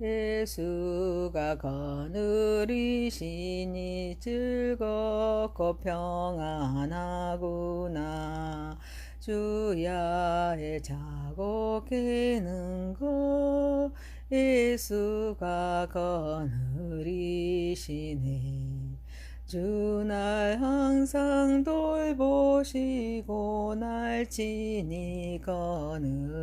예수가 거느리시니 즐겁고 평안하구나. 주야의 자고 깨는 것 예수가 거느리시네. 주날 항상 돌보시고 날 친히 거느리시네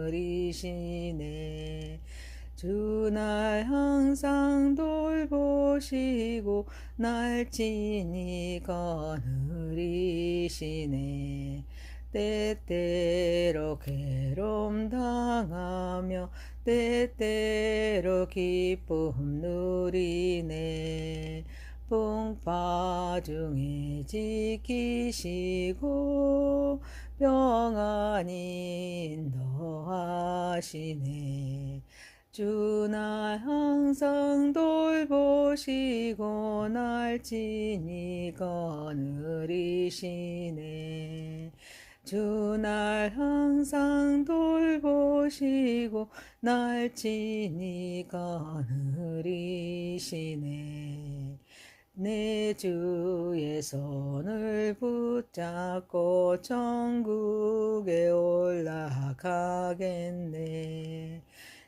주날 항상 돌보시고 날 친히 거느리시네. 때때로 괴로움 당하며 때때로 기쁨 누리네. 풍파 중에 지키시고 평안히 인도하시네 주날 항상 돌보시고 날 친히 거느리시네. 주날 항상 돌보시고 날 친히 거느리시네. 내 주의 손을 붙잡고 천국에 올라가겠네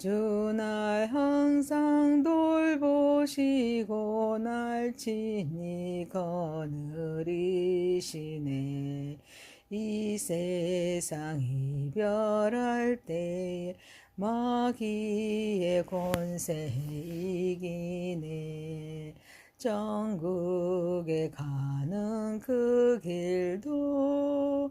주 날 항상 돌보시고 날 친히 거느리시네. 이 세상 이별할 때에 마귀의 권세 이기네. 전국에 가는 그 길도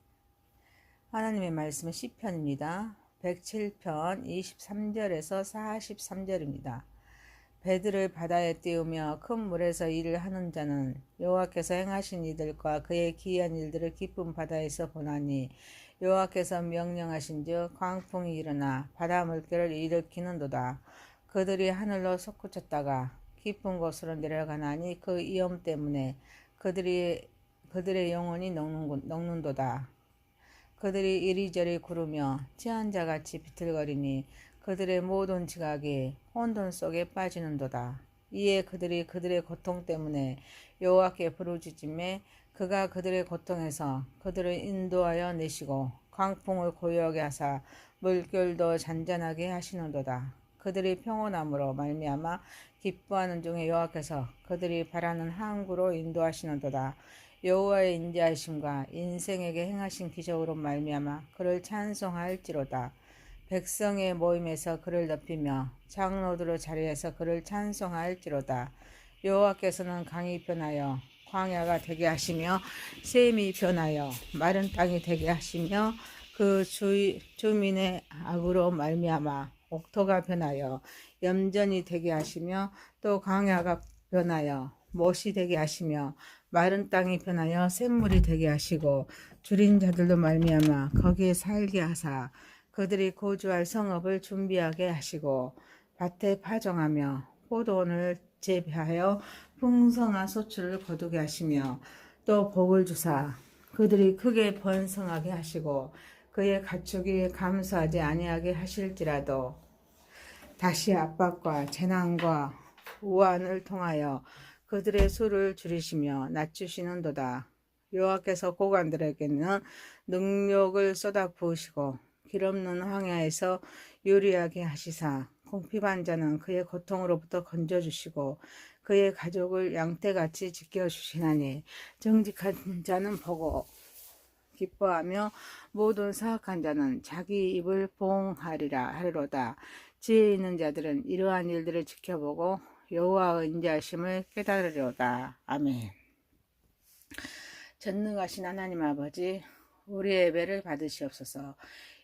하나님의 말씀은 시편입니다. 107편 23절에서 43절입니다. 배들을 바다에 띄우며 큰 물에서 일을 하는 자는 여호와께서 행하신 이들과 그의 기이한 일들을 기쁜 바다에서 보나니 여호와께서 명령하신즉 광풍이 일어나 바다 물결을 일으키는도다. 그들이 하늘로 솟구쳤다가 깊은 곳으로 내려가나니 그 위험 때문에 그들이 그들의 영혼이 녹는, 녹는도다. 그들이 이리저리 구르며 취한 자같이 비틀거리니 그들의 모든 지각이 혼돈 속에 빠지는도다. 이에 그들이 그들의 고통 때문에 여호와께 부르짖음에 그가 그들의 고통에서 그들을 인도하여 내시고 광풍을 고요하게 하사 물결도 잔잔하게 하시는도다. 그들이 평온함으로 말미암아 기뻐하는 중에 여호와께서 그들이 바라는 항구로 인도하시는도다. 여호와의 인자하심과 인생에게 행하신 기적으로 말미암아 그를 찬송할지로다. 백성의 모임에서 그를 높이며 장로들의 자리에서 그를 찬송할지로다. 여호와께서는 강이 변하여 광야가 되게 하시며 샘이 변하여 마른 땅이 되게 하시며 그 주, 주민의 악으로 말미암아 옥토가 변하여 염전이 되게 하시며 또 광야가 변하여 못이 되게 하시며 마른 땅이 변하여 샘물이 되게 하시고 줄인 자들도 말미암아 거기에 살게 하사 그들이 거주할 성읍을 준비하게 하시고 밭에 파종하며 포도원을 재배하여 풍성한 소출을 거두게 하시며 또 복을 주사 그들이 크게 번성하게 하시고 그의 가축이 감수하지 아니하게 하실지라도 다시 압박과 재난과 우환을 통하여 그들의 수를 줄이시며 낮추시는도다. 여호와께서 고관들에게는 능력을 쏟아 부으시고 길없는 황야에서 유리하게 하시사 공핍한 자는 그의 고통으로부터 건져주시고 그의 가족을 양떼같이 지켜주시나니 정직한 자는 보고 기뻐하며 모든 사악한 자는 자기 입을 봉하리라 하리로다. 지혜 있는 자들은 이러한 일들을 지켜보고 여호와의 인자하심을 깨달으리로다. 아멘. 전능하신 하나님 아버지, 우리의 예배를 받으시옵소서.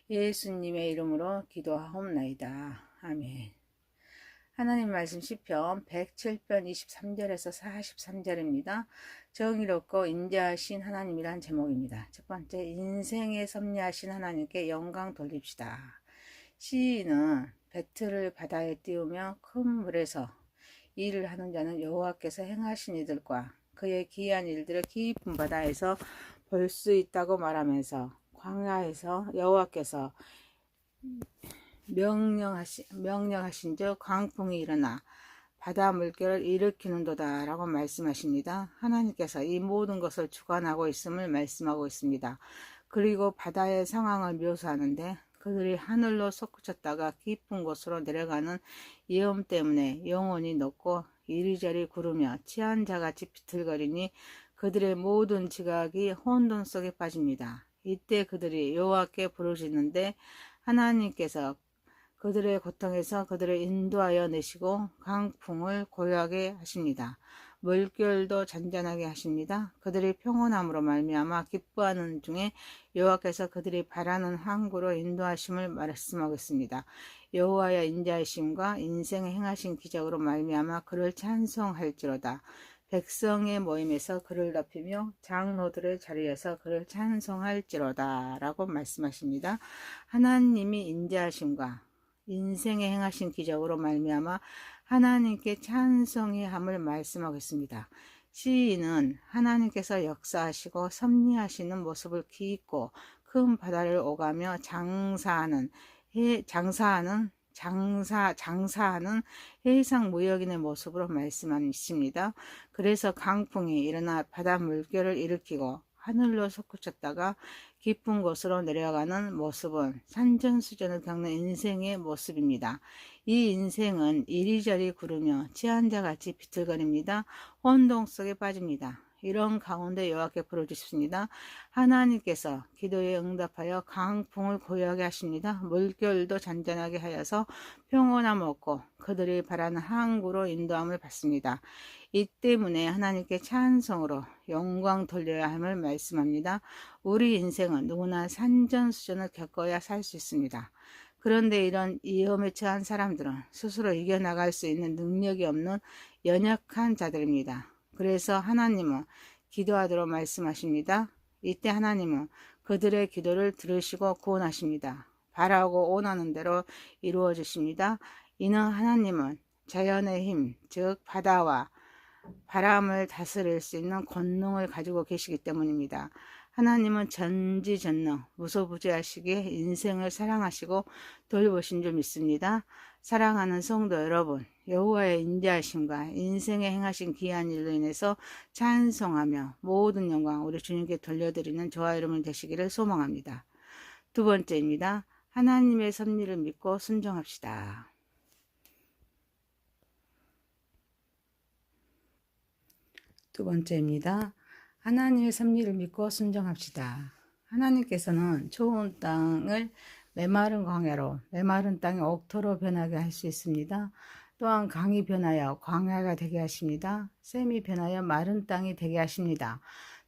예수님의 이름으로 기도하옵나이다. 아멘. 하나님 말씀 시편 107편 23절에서 43절입니다. 정의롭고 인자하신 하나님이란 제목입니다. 첫 번째, 인생에 섭리하신 하나님께 영광 돌립시다. 시인은 배틀을 바다에 띄우며 큰 물에서 일을 하는 자는 여호와께서 행하신 이들과 그의 기이한 일들을 깊은 바다에서 볼 수 있다고 말하면서 광야에서 여호와께서 명령하신 명령하신 즉 광풍이 일어나 바다 물결을 일으키는도다 라고 말씀하십니다. 하나님께서 이 모든 것을 주관하고 있음을 말씀하고 있습니다. 그리고 바다의 상황을 묘사하는데 그들이 하늘로 솟구쳤다가 깊은 곳으로 내려가는 위험 때문에 영혼이 높고 이리저리 구르며 취한 자같이 비틀거리니 그들의 모든 지각이 혼돈 속에 빠집니다. 이때 그들이 여호와께 부르짖는데 하나님께서 그들의 고통에서 그들을 인도하여 내시고 강풍을 고요하게 하십니다. 물결도 잔잔하게 하십니다. 그들이 평온함으로 말미암아 기뻐하는 중에 여호와께서 그들이 바라는 항구로 인도하심을 말씀하겠습니다. 여호와의 인자하심과 인생에 행하신 기적으로 말미암아 그를 찬송할지로다. 백성의 모임에서 그를 높이며 장로들의 자리에서 그를 찬송할지로다 라고 말씀하십니다. 하나님이 인자하심과 인생에 행하신 기적으로 말미암아 하나님께 찬송의 함을 말씀하겠습니다. 시인은 하나님께서 역사하시고 섭리하시는 모습을 기있고 큰 바다를 오가며 장사하는 해, 장사하는 장사 장사하는 해상 무역인의 모습으로 말씀하십니다. 그래서 강풍이 일어나 바다 물결을 일으키고 하늘로 솟구쳤다가 깊은 곳으로 내려가는 모습은 산전수전을 겪는 인생의 모습입니다. 이 인생은 이리저리 구르며 치안자같이 비틀거립니다. 혼동 속에 빠집니다. 이런 가운데 여호와께 부르짖습니다. 하나님께서 기도에 응답하여 강풍을 고요하게 하십니다. 물결도 잔잔하게 하여서 평온함 얻고 그들이 바라는 항구로 인도함을 받습니다. 이 때문에 하나님께 찬성으로 영광 돌려야 함을 말씀합니다. 우리 인생은 누구나 산전수전을 겪어야 살 수 있습니다. 그런데 이런 위험에 처한 사람들은 스스로 이겨나갈 수 있는 능력이 없는 연약한 자들입니다. 그래서 하나님은 기도하도록 말씀하십니다. 이때 하나님은 그들의 기도를 들으시고 구원하십니다. 바라고 원하는 대로 이루어 주십니다. 이는 하나님은 자연의 힘, 즉 바다와 바람을 다스릴 수 있는 권능을 가지고 계시기 때문입니다. 하나님은 전지전능, 무소부지하시기에 인생을 사랑하시고 돌보신 줄 믿습니다. 사랑하는 성도 여러분, 여호와의 인자하심과 인생에 행하신 귀한 일로 인해서 찬송하며 모든 영광 우리 주님께 돌려드리는 저와 여러분 되시기를 소망합니다. 두 번째입니다. 하나님의 섭리를 믿고 순종합시다. 두 번째입니다. 하나님의 섭리를 믿고 순종합시다. 하나님께서는 좋은 땅을 메마른 광야로, 메마른 땅이 옥토로 변하게 할 수 있습니다. 또한 강이 변하여 광야가 되게 하십니다. 샘이 변하여 마른 땅이 되게 하십니다.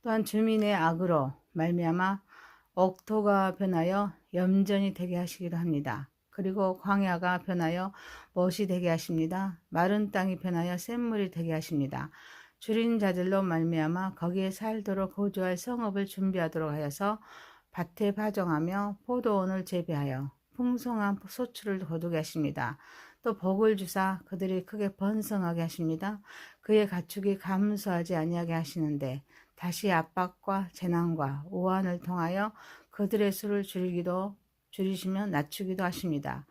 또한 주민의 악으로 말미암아 옥토가 변하여 염전이 되게 하시기도 합니다. 그리고 광야가 변하여 못이 되게 하십니다. 마른 땅이 변하여 샘물이 되게 하십니다. 줄인 자들로 말미암아 거기에 살도록 거주할 성읍을 준비하도록 하여서 밭에 파종하며 포도원을 재배하여 풍성한 소출을 거두게 하십니다. 또 복을 주사 그들이 크게 번성하게 하십니다. 그의 가축이 감소하지 아니하게 하시는데 다시 압박과 재난과 오한을 통하여 그들의 수를 줄이기도 줄이시며 낮추기도 하십니다.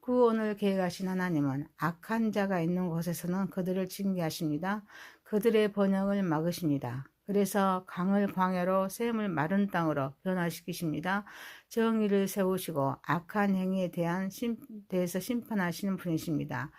구원을 계획하신 하나님은 악한 자가 있는 곳에서는 그들을 징계하십니다. 그들의 번영을 막으십니다. 그래서 강을 광야로 샘을 마른 땅으로 변화시키십니다. 정의를 세우시고 악한 행위에 대한 심, 대해서 심판하시는 분이십니다.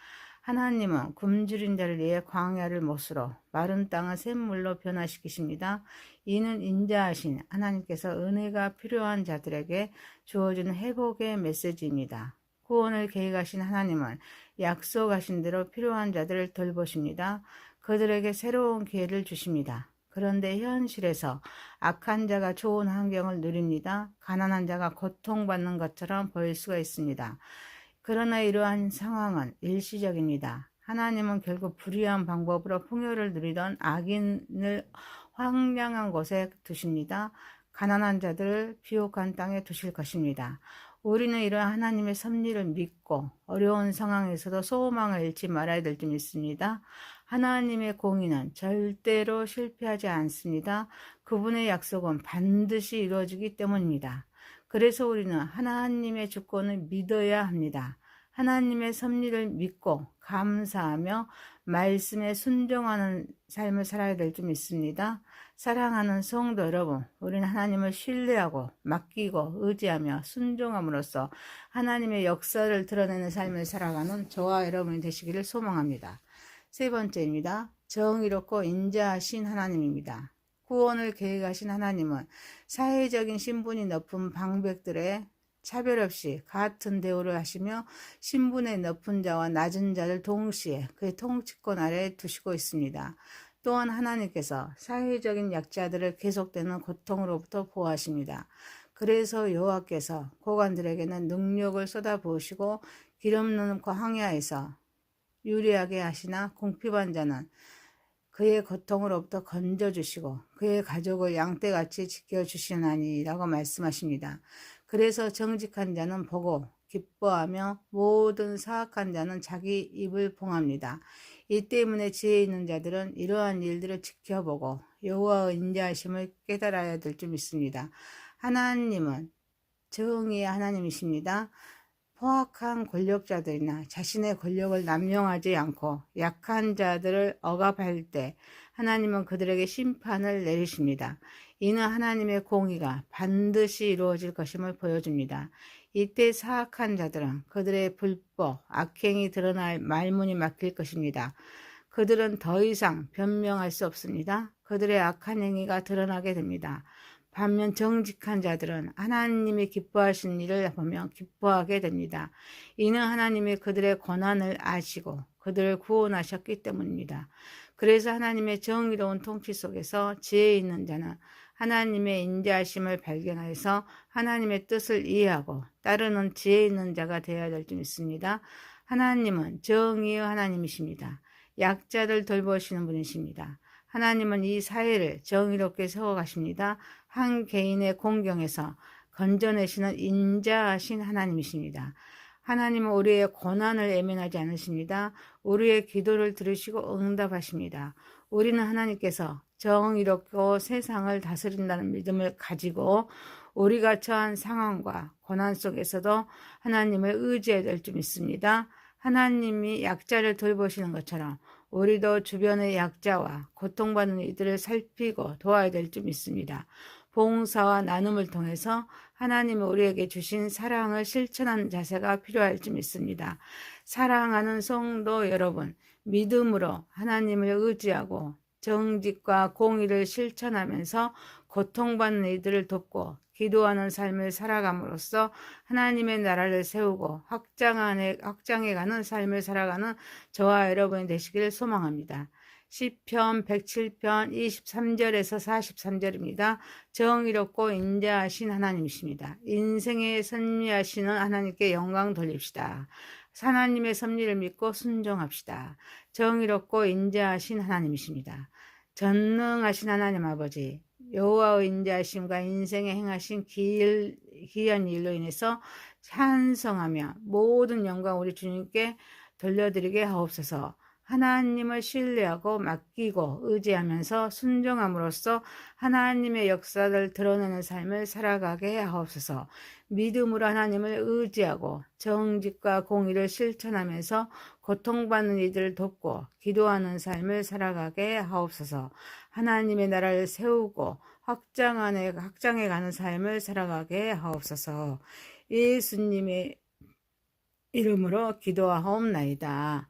하나님은 굶주린 자를 위해 광야를 못으로 마른 땅을 샘물로 변화시키십니다. 이는 인자하신 하나님께서 은혜가 필요한 자들에게 주어주는 회복의 메시지입니다. 구원을 계획하신 하나님은 약속하신 대로 필요한 자들을 돌보십니다. 그들에게 새로운 기회를 주십니다. 그런데 현실에서 악한 자가 좋은 환경을 누립니다. 가난한 자가 고통받는 것처럼 보일 수가 있습니다. 그러나 이러한 상황은 일시적입니다. 하나님은 결국 불의한 방법으로 풍요를 누리던 악인을 황량한 곳에 두십니다. 가난한 자들을 비옥한 땅에 두실 것입니다. 우리는 이러한 하나님의 섭리를 믿고 어려운 상황에서도 소망을 잃지 말아야 될 점 있습니다. 하나님의 공의는 절대로 실패하지 않습니다. 그분의 약속은 반드시 이루어지기 때문입니다. 그래서 우리는 하나님의 주권을 믿어야 합니다. 하나님의 섭리를 믿고 감사하며 말씀에 순종하는 삶을 살아야 될줄 믿습니다. 사랑하는 성도 여러분, 우리는 하나님을 신뢰하고 맡기고 의지하며 순종함으로써 하나님의 역사를 드러내는 삶을 살아가는 저와 여러분이 되시기를 소망합니다. 세 번째입니다. 정의롭고 인자하신 하나님입니다. 구원을 계획하신 하나님은 사회적인 신분이 높은 방백들의 차별 없이 같은 대우를 하시며 신분의 높은 자와 낮은 자를 동시에 그의 통치권 아래 두시고 있습니다. 또한 하나님께서 사회적인 약자들을 계속되는 고통으로부터 보호하십니다. 그래서 여호와께서 고관들에게는 능력을 쏟아부으시고 기름 넣고 항야에서 유리하게 하시나 공핍한 자는 그의 고통으로부터 건져주시고 그의 가족을 양떼같이 지켜주시나니라고 말씀하십니다. 그래서 정직한 자는 보고 기뻐하며 모든 사악한 자는 자기 입을 봉합니다. 이 때문에 지혜 있는 자들은 이러한 일들을 지켜보고 여호와의 인자하심을 깨달아야 될 줄 믿습니다. 하나님은 정의의 하나님이십니다. 포악한 권력자들이나 자신의 권력을 남용하지 않고 약한 자들을 억압할 때 하나님은 그들에게 심판을 내리십니다. 이는 하나님의 공의가 반드시 이루어질 것임을 보여줍니다. 이때 사악한 자들은 그들의 불법, 악행이 드러날 말문이 막힐 것입니다. 그들은 더 이상 변명할 수 없습니다. 그들의 악한 행위가 드러나게 됩니다. 반면 정직한 자들은 하나님이 기뻐하신 일을 보며 기뻐하게 됩니다. 이는 하나님이 그들의 고난을 아시고 그들을 구원하셨기 때문입니다. 그래서 하나님의 정의로운 통치 속에서 지혜 있는 자는 하나님의 인자하심을 발견해서 하나님의 뜻을 이해하고 따르는 지혜 있는 자가 되어야 될 줄 믿습니다. 하나님은 정의의 하나님이십니다. 약자들 돌보시는 분이십니다. 하나님은 이 사회를 정의롭게 세워가십니다. 한 개인의 공경에서 건져내시는 인자하신 하나님이십니다. 하나님은 우리의 고난을 애면하지 않으십니다. 우리의 기도를 들으시고 응답하십니다. 우리는 하나님께서 정의롭고 세상을 다스린다는 믿음을 가지고 우리가 처한 상황과 고난 속에서도 하나님을 의지해야 될 줄 믿습니다. 하나님이 약자를 돌보시는 것처럼 우리도 주변의 약자와 고통받는 이들을 살피고 도와야 될 줄 믿습니다. 봉사와 나눔을 통해서 하나님이 우리에게 주신 사랑을 실천하는 자세가 필요할 줄 믿습니다. 사랑하는 성도 여러분, 믿음으로 하나님을 의지하고 정직과 공의를 실천하면서 고통받는 이들을 돕고 기도하는 삶을 살아감으로써 하나님의 나라를 세우고 확장해, 확장해가는 삶을 살아가는 저와 여러분이 되시기를 소망합니다. 시편 107편 23절에서 43절입니다. 정의롭고 인자하신 하나님이십니다. 인생의 섭리하시는 하나님께 영광 돌립시다. 하나님의 섭리를 믿고 순종합시다. 정의롭고 인자하신 하나님이십니다. 전능하신 하나님 아버지, 여호와의 인자하심과 인생에 행하신 길, 귀한 일로 인해서 찬성하며 모든 영광 우리 주님께 돌려드리게 하옵소서. 하나님을 신뢰하고 맡기고 의지하면서 순종함으로써 하나님의 역사를 드러내는 삶을 살아가게 하옵소서. 믿음으로 하나님을 의지하고 정직과 공의를 실천하면서 고통받는 이들을 돕고 기도하는 삶을 살아가게 하옵소서. 하나님의 나라를 세우고 확장하네, 확장해 가는 삶을 살아가게 하옵소서. 예수님의 이름으로 기도하옵나이다.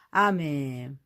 아멘.